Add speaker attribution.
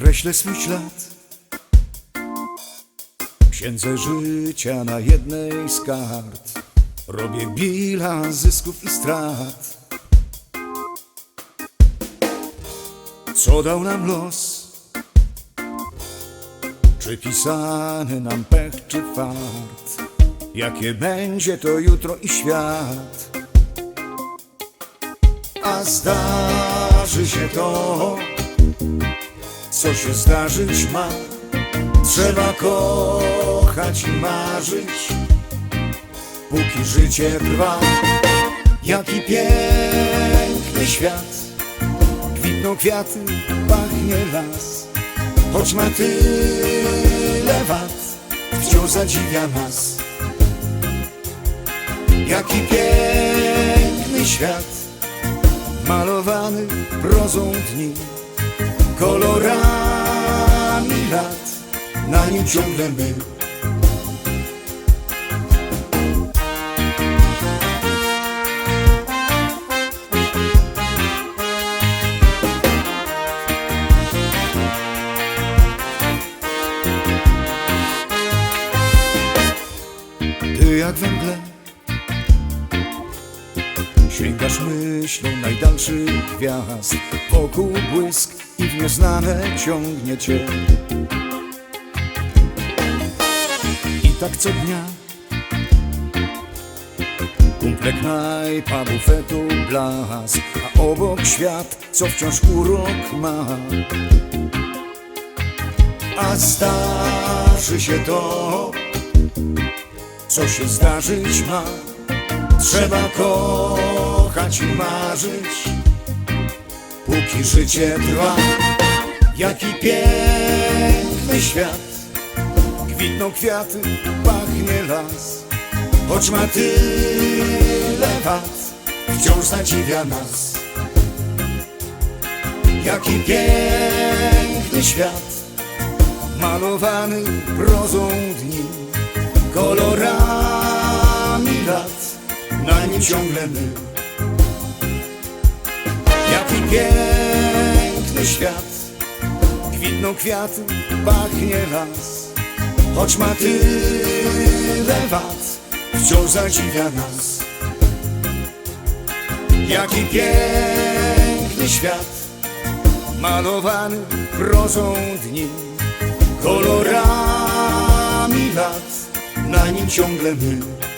Speaker 1: Kreślę swój ślad księdze życia na jednej z kart. Robię bilans zysków i strat. Co dał nam los? Czy pisany nam pech, czy fart? Jakie będzie to jutro i świat? A zdarzy się to, co się zdarzyć ma. Trzeba kochać i marzyć, póki życie trwa. Jaki piękny świat, kwitną kwiaty, pachnie las. Choć ma tyle wad, wciąż zadziwia nas. Jaki piękny świat, malowany prozą dni, kolorami lat, na nim ciągle my. Ty jak we mgle Sięgasz myślą najdalszych gwiazd Wokół błysk i w nieznane ciągnie cię. I tak co dnia Kumple knajpa, bufetu, blask A obok świat, co wciąż urok ma. A zdarzy się to co się zdarzyć ma. Trzeba kochać i marzyć, póki życie trwa. Jaki piękny świat, kwitną kwiaty, pachnie las. Choć ma tyle wad, wciąż zadziwia nas. Jaki piękny świat, malowany prozą dni kolorami lat, na nim ciągle my. Jaki piękny świat, kwitną kwiaty, pachnie las, choć ma tyle wad, wciąż zadziwia nas. Jaki piękny świat, malowany prozą dni, kolorami lat, na nim ciągle my.